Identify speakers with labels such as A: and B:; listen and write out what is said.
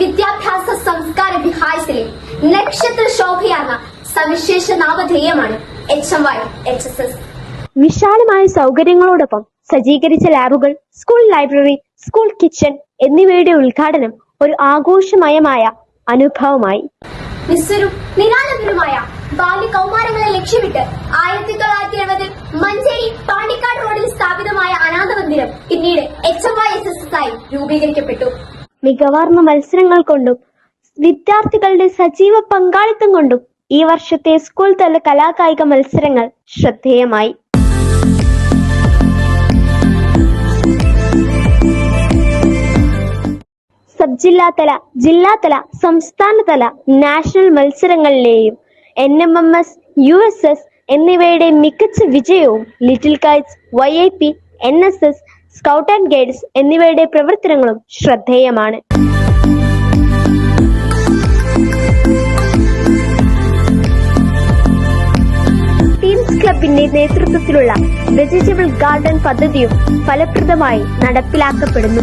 A: വിദ്യാഭ്യാസ സംസ്കാര വിഹായത്തിലെ നക്ഷത്ര ശോഭയാർന്ന സവിശേഷ നാമധേയമാണ് H M Y H S S
B: വിശാലമായ സൗകര്യങ്ങളോടൊപ്പം സജ്ജീകരിച്ച ലാബുകൾ സ്കൂൾ ലൈബ്രറി സ്കൂൾ കിച്ചൺ എന്നിവയുടെ ഉദ്ഘാടനം ഒരു ആഘോഷമയമായ അനുഭവമായി.
A: നിസ്വരും നിരാലംബരുമായ ബാല്യ കൗമാരങ്ങളെ ലക്ഷ്യമിട്ട് ആയിരത്തി തൊള്ളായിരത്തി എഴുപതിൽ മഞ്ചേരി പാണ്ടിക്കാട് റോഡിൽ സ്ഥാപിതമായ അനാഥ മന്ദിരം പിന്നീട് H M Y S S S ആയി രൂപീകരിക്കപ്പെട്ടു.
B: മികവാർന്ന മത്സരങ്ങൾ കൊണ്ടും വിദ്യാർത്ഥികളുടെ സജീവ പങ്കാളിത്തം കൊണ്ടും ഈ വർഷത്തെ സ്കൂൾ തല കലാകായിക മത്സരങ്ങൾ ശ്രദ്ധേയമായി. സബ് ജില്ലാതല ജില്ലാതല സംസ്ഥാനതല national മത്സരങ്ങളിലെയും N M M S U S S എന്നിവയുടെ മികച്ച വിജയവും little kites Y I P N S S scout and guides എന്നിവയുടെ പ്രവർത്തനങ്ങളും ശ്രദ്ധേയമാണ്. ക്ലബിന്റെ നേതൃത്വത്തിലുള്ള വെജിറ്റബിൾ ഗാർഡൻ പദ്ധതിയും ഫലപ്രദമായി നടപ്പിലാക്കപ്പെടുന്നു.